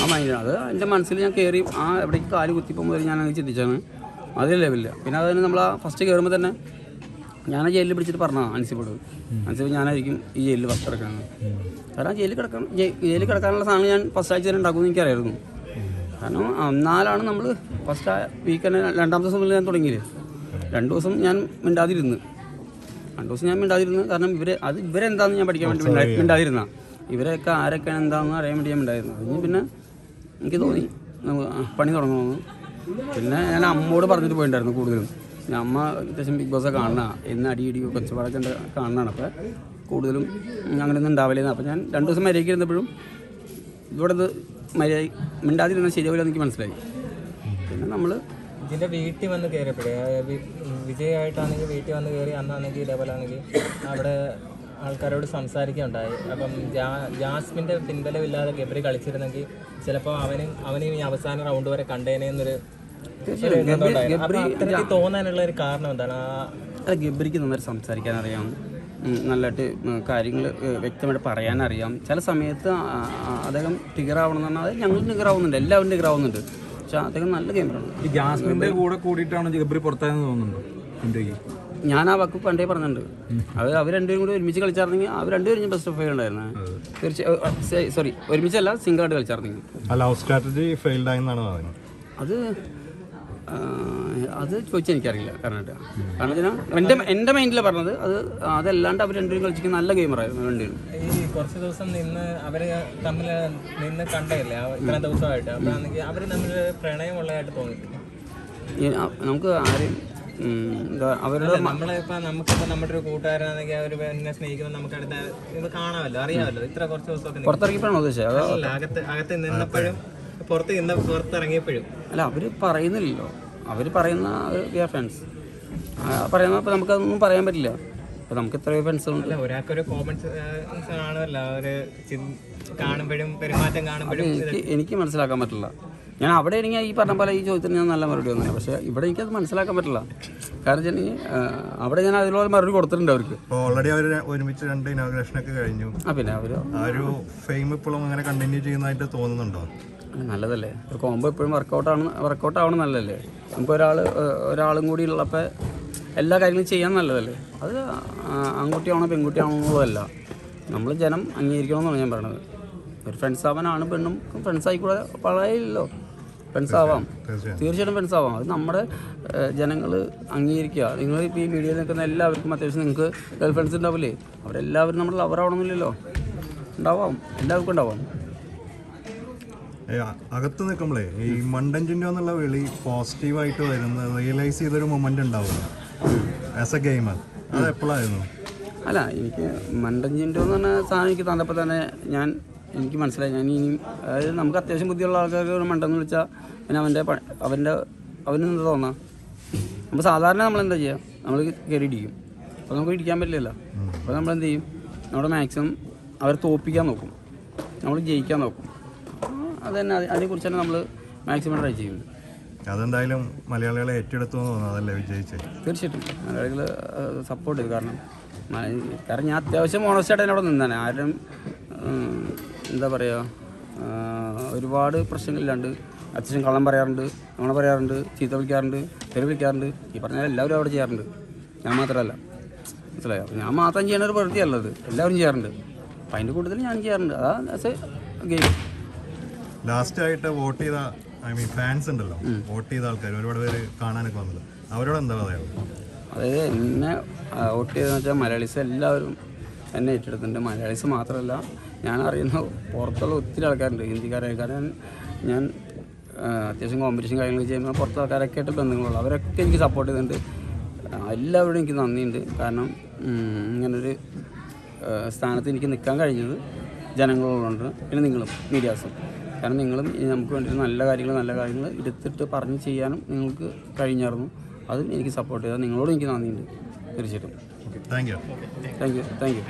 ആ മൈൻഡ് അത് എന്റെ മനസ്സിൽ ഞാൻ കയറി ആ എവിടേക്ക് കാൽ കുത്തിപ്പോൾ ഞാൻ അങ്ങനെ ചിന്തിച്ചാണ് അതേ ലെവലില്ല പിന്നെ അത് തന്നെ നമ്മൾ ആ ഫസ്റ്റ് കയറുമ്പോൾ തന്നെ ഞാൻ ആ ജയിലിൽ പിടിച്ചിട്ട് പറഞ്ഞ അൻസിപ്പോട്. അൻസിപ്പ് ഞാനായിരിക്കും ഈ ജയിലിൽ ഫസ്റ്റ് കിടക്കുന്നത്. കാരണം ജയിലിൽ കിടക്കാൻ ജയി- ജയിലിൽ കിടക്കാനുള്ള സാധനം ഞാൻ ഫസ്റ്റ് ആഴ്ച തന്നെ ഉണ്ടാക്കുമെന്ന് എനിക്കറിയായിരുന്നു. കാരണം എന്നാലാണ് നമ്മൾ ഫസ്റ്റ് ആ വീക്ക് തന്നെ രണ്ടാമത്തെ ദിവസം മുതൽ ഞാൻ തുടങ്ങിയത് രണ്ട് ദിവസം ഞാൻ മിണ്ടാതിരുന്ന്. രണ്ട് ദിവസം ഞാൻ മിണ്ടാതിരുന്ന്. കാരണം ഇവരെ അത് ഇവരെന്താന്ന് ഞാൻ പഠിക്കാൻ വേണ്ടി മിണ്ടാ- മിണ്ടാതിരുന്ന. ഇവരൊക്കെ ആരൊക്കെയാണ് എന്താണെന്ന് അറിയാൻ വേണ്ടി ഞാൻ മിണ്ടായിരുന്നു. അതിന് പിന്നെ എനിക്ക് തോന്നി പണി തുടങ്ങണമെന്ന് പിന്നെ ഞാൻ അമ്മോട് പറഞ്ഞിട്ട് പോയിണ്ടായിരുന്നു കൂടുതലും. അമ്മ അത്യാവശ്യം ബിഗ് ബോസ് എന്ന് അടിയടി കൊച്ചുപാടൊക്കെ ഉണ്ട് കാണുന്നതാണ്. അപ്പോൾ കൂടുതലും അങ്ങനെയൊന്നും ഉണ്ടാവില്ലെന്ന്. അപ്പോൾ ഞാൻ രണ്ട് ദിവസം മര്യാദയ്ക്ക് ഇരുന്നപ്പോഴും ഇവിടെ ഇത് മര്യാദ മിണ്ടാതിരുന്നാൽ ശരിയാവില്ല എനിക്ക് മനസ്സിലായി. പിന്നെ നമ്മൾ ഇതിന്റെ വീട്ടിൽ വന്ന് കയറിയപ്പോഴേ വിജയമായിട്ടാണെങ്കിൽ വീട്ടിൽ വന്ന് കയറി അന്നാണെങ്കിൽ ഇതേപോലെ ആണെങ്കിൽ അവിടെ ആൾക്കാരോട് സംസാരിക്കുകയുണ്ടായി. അപ്പം ജാ ജാസ്മിന്റെ പിൻബലമില്ലാതെ ഗബ്രി കളിച്ചിരുന്നെങ്കിൽ ചിലപ്പോൾ അവനും അവനും ഈ അവസാന റൗണ്ട് വരെ കണ്ടേനെ എന്നൊരു തോന്നാനുള്ള ഒരു കാരണം എന്താണ്? ആ അല്ല ഗബ്രിക്ക് നന്നായിട്ട് സംസാരിക്കാൻ അറിയാം. നല്ലതായിട്ട് കാര്യങ്ങൾ വ്യക്തമായിട്ട് പറയാനറിയാം ചില സമയത്ത് അദ്ദേഹം ടിഗർ ആവണം എന്ന് പറഞ്ഞാൽ അത് ഞങ്ങൾ ടിഗർ ആവുന്നുണ്ട്. എല്ലാവരും ടിഗർ ആവുന്നുണ്ട്. പക്ഷെ അദ്ദേഹം നല്ല ഗെയിമറാണ് ഈ ജാസ്മിന്റെ കൂടെ കൂടിയിട്ടാണ് ഗബ്രി പുറത്തായെന്ന് തോന്നുന്നുണ്ട്? ഞാൻ ആ വാക്ക് പണ്ടേ പറഞ്ഞിട്ടുണ്ട്. അത് അവർ രണ്ടുപേരും കൂടി ഒരുമിച്ച് കളിച്ചായിരുന്നെങ്കിൽ അവർ രണ്ടുപേരും ബെസ്റ്റ് ഓഫ് ഫൈവ് ഉണ്ടായിരുന്നു. തീർച്ചയായും സോറി ഒരുമിച്ചല്ല സിംഗിൾ ആയിട്ട് കളിച്ചായിരുന്നെങ്കിൽ. ആ ലവ് സ്ട്രാറ്റജി ഫെയിൽഡ് ആയെന്നാണ് പറയുന്നത്. അത് അത് ചോദിച്ചാൽ എനിക്കറിയില്ല കാരണം കേട്ടോ കാരണം വെച്ചാൽ എന്റെ എന്റെ മൈൻഡിൽ പറഞ്ഞത് അത് അതല്ലാണ്ട് അവർ രണ്ടുപേരും കളിച്ചിരിക്കുന്ന നല്ല ഗെയിമറായിരുന്നു രണ്ടുപേരും ഈ കുറച്ച് ദിവസം നിന്ന് അവർ തമ്മിൽ നിന്ന് കണ്ടതല്ലേ ആ ഇത്രയും ദിവസമായിട്ട്. അപ്പൊ ആണെങ്കിൽ അവർ തമ്മിൽ പ്രണയമുള്ളതായിട്ട് തോന്നിയിട്ടില്ല. നമുക്ക് ആരും ഉം, എന്താ അവരുടെ നമ്മളിപ്പോ നമുക്കിപ്പോ നമ്മുടെ ഒരു കൂട്ടുകാരാണെങ്കിൽ അവർ എന്നെ സ്നേഹിക്കുമ്പോൾ നമുക്ക് അടുത്ത ഇത് കാണാമല്ലോ അറിയാമല്ലോ. ഇത്ര കുറച്ച് ദിവസമൊക്കെ പുറത്തിറക്കിയപ്പോഴാണോ ഉദ്ദേശിച്ചത്? അകത്ത് അകത്ത് നിന്നപ്പോഴും പുറത്ത് ഇന്ന് പുറത്തിറങ്ങിയപ്പോഴും. അല്ല അവർ പറയുന്നില്ലല്ലോ. അവർ പറയുന്ന വി ആർ ഫ്രണ്ട്സ് പറയുന്ന അപ്പോൾ നമുക്കതൊന്നും പറയാൻ പറ്റില്ല. അപ്പോൾ നമുക്ക് ഇത്രയോ ഫ്രണ്ട്സ് ഉണ്ട്. അല്ല ഒരാൾക്കൊരു കോമൺ ആണല്ലോ ഒരു കാണുമ്പോഴും പെരുമാറ്റം കാണുമ്പോഴും എനിക്ക് എനിക്ക് മനസ്സിലാക്കാൻ പറ്റില്ല. ഞാൻ അവിടെ ആണെങ്കിൽ ഈ പറഞ്ഞ പോലെ ഈ ചോദ്യത്തിന് ഞാൻ നല്ല മറുപടി ഒന്നും പക്ഷേ ഇവിടെ എനിക്കത് മനസ്സിലാക്കാൻ പറ്റില്ല. കാരണം വെച്ചാൽ അവിടെ ഞാൻ അതിലുള്ള മറുപടി കൊടുത്തിട്ടുണ്ട് അവർക്ക്. ഓൾറെഡി അവർ ഒരുമിച്ച് രണ്ട് ഇനോഗ്രേഷനൊക്കെ കഴിഞ്ഞു. ആ പിന്നെ അവർ ആ ഒരു ഫെയിം ഇപ്പോഴും അങ്ങനെ കണ്ടിന്യൂ ചെയ്യുന്നതായിട്ട് തോന്നുന്നുണ്ടോ? നല്ലതല്ലേ? ഒരു കോംബോ എപ്പോഴും വർക്കൗട്ട് ആണ് വർക്കൗട്ട് ആവണം നല്ലതല്ലേ? നമുക്ക് ഒരാൾ ഒരാളും കൂടി ഉള്ളപ്പോൾ എല്ലാ കാര്യങ്ങളും ചെയ്യാൻ നല്ലതല്ലേ? അത് ആൺകുട്ടിയാണോ പെൺകുട്ടിയാണോ എന്നുള്ളതല്ല നമ്മൾ ജനം അംഗീകരിക്കണമെന്നാണ് ഞാൻ പറയണത്. ഒരു ഫ്രണ്ട്സ് ആവാനാണ് പെണ്ണും ഫ്രണ്ട്സ് ആയിക്കൂടെ പഴയല്ലോ. ഫ്രണ്ട്സ് ആവാം. തീർച്ചയായും. തീർച്ചയായിട്ടും ഫ്രണ്ട്സ് ആവാം. അത് നമ്മുടെ ജനങ്ങൾ അംഗീകരിക്കുക. നിങ്ങൾ ഇപ്പോൾ ഈ മീഡിയയിൽ നിൽക്കുന്ന എല്ലാവർക്കും അത്യാവശ്യം നിങ്ങൾക്ക് ഗേൾ ഫ്രണ്ട്സ് ഉണ്ടാവില്ലേ? അവരെല്ലാവരും നമ്മുടെ ലവർ ആവണമെന്നില്ലല്ലോ. ഉണ്ടാവാം. എല്ലാവർക്കും ഉണ്ടാവാം. അകത്ത് നിൽക്കുമ്പോഴേ ഈ മണ്ടൻ എന്നുള്ള വിളി പോസിറ്റീവായിട്ട് വരുന്നത് റിയലൈസ് ചെയ്തൊരു മൊമെന്റ് ഉണ്ടാവും ആസ് എ ഗെയിമർ അത് എപ്പോഴായിരുന്നു അല്ല എനിക്ക് മണ്ടഞ്ചിന്റെ എന്ന് പറഞ്ഞ സാധനം എനിക്ക് തന്നപ്പോൾ തന്നെ ഞാൻ എനിക്ക് മനസ്സിലായി. ഞാൻ ഇനി അതായത് നമുക്ക് അത്യാവശ്യം ബുദ്ധിയുള്ള ആൾക്കാർക്ക് ഒരു മണ്ടെന്ന് വിളിച്ചാൽ പിന്നെ അവന്റെ അവന്റെ അവന് എന്താ തോന്നാം? അപ്പോൾ സാധാരണ നമ്മൾ എന്താ ചെയ്യുക നമ്മൾ കയറി ഇടിക്കും. അപ്പോൾ നമുക്ക് ഇടിക്കാൻ പറ്റില്ലല്ലോ. അപ്പോൾ നമ്മൾ എന്ത് ചെയ്യും? നമ്മുടെ മാക്സിമം അവരെ തോൽപ്പിക്കാൻ നോക്കും. നമ്മൾ ജയിക്കാൻ നോക്കും. അത് തന്നെ അതിനെക്കുറിച്ച് തന്നെ നമ്മൾ മാക്സിമം ട്രൈ ചെയ്യുന്നത് അതെന്തായാലും മലയാളികളെ ഏറ്റെടുത്തു അതല്ലേ വിജയിച്ചത് തീർച്ചയായിട്ടും. മലയാളികൾ സപ്പോർട്ട് ചെയ്തു. കാരണം കാരണം ഞാൻ അത്യാവശ്യം ഓണസ്റ്റായിട്ട് അവിടെ നിന്നാണ്. ആരും എന്താ പറയുക ഒരുപാട് പ്രശ്നങ്ങളില്ലാണ്ട് അത്യാവശ്യം കള്ളം പറയാറുണ്ട് നമ്മളെ പറയാറുണ്ട് ചീത്ത വിളിക്കാറുണ്ട് തെറി വിളിക്കാറുണ്ട്. ഈ പറഞ്ഞാൽ എല്ലാവരും അവിടെ ചെയ്യാറുണ്ട്. ഞാൻ മാത്രമല്ല. മനസ്സിലായോ? ഞാൻ മാത്രം ചെയ്യുന്ന ഒരു പ്രവൃത്തിയല്ലത് എല്ലാവരും ചെയ്യാറുണ്ട്. അപ്പം അതിന്റെ കൂട്ടത്തിൽ ഞാൻ ചെയ്യാറുണ്ട്. അതാ ഗെയിം ലാസ്റ്റ് ആയിട്ട് വോട്ട് ചെയ്ത ഐ മീൻ ഫാൻസ് ഉണ്ടല്ലോ. വോട്ട് ചെയ്ത ആൾക്കാർ ഒരുപാട് പേര് കാണാനൊക്കെ വന്നത് അവരോട് എന്താ പറയുക അതായത് എന്നെ വോട്ട് ചെയ്തതെന്ന് വെച്ചാൽ മലയാളീസ് എല്ലാവരും എന്നെ ഏറ്റെടുത്തിട്ടുണ്ട്. മലയാളീസ് മാത്രമല്ല ഞാൻ അറിയുന്ന പുറത്തുള്ള ഒത്തിരി ആൾക്കാരുണ്ട്. ഹിന്ദിക്കാരായ കാരണം ഞാൻ അത്യാവശ്യം കോമ്പറ്റീഷൻ കാര്യങ്ങൾ ചെയ്യുമ്പോൾ പുറത്തെ ആൾക്കാരൊക്കെ ആയിട്ട് ബന്ധങ്ങളുള്ളൂ. അവരൊക്കെ എനിക്ക് സപ്പോർട്ട് ചെയ്തിട്ടുണ്ട്. എല്ലാവരും എല്ലാവരോടും എനിക്ക് നന്ദിയുണ്ട്. കാരണം ഇങ്ങനൊരു സ്ഥാനത്ത് എനിക്ക് നിൽക്കാൻ കഴിഞ്ഞത് ജനങ്ങളോടുണ്ട്. പിന്നെ നിങ്ങളും മീഡിയാസും. കാരണം നിങ്ങളും നമുക്ക് വേണ്ടിയിട്ട് നല്ല കാര്യങ്ങൾ നല്ല കാര്യങ്ങൾ എടുത്തിട്ട് പറഞ്ഞ് ചെയ്യാനും നിങ്ങൾക്ക് കഴിഞ്ഞായിരുന്നു. അതും എനിക്ക് സപ്പോർട്ട് ചെയ്താൽ നിങ്ങളോടും എനിക്ക് നന്ദിയുണ്ട്. തീർച്ചയായിട്ടും. Thank you thank you thank you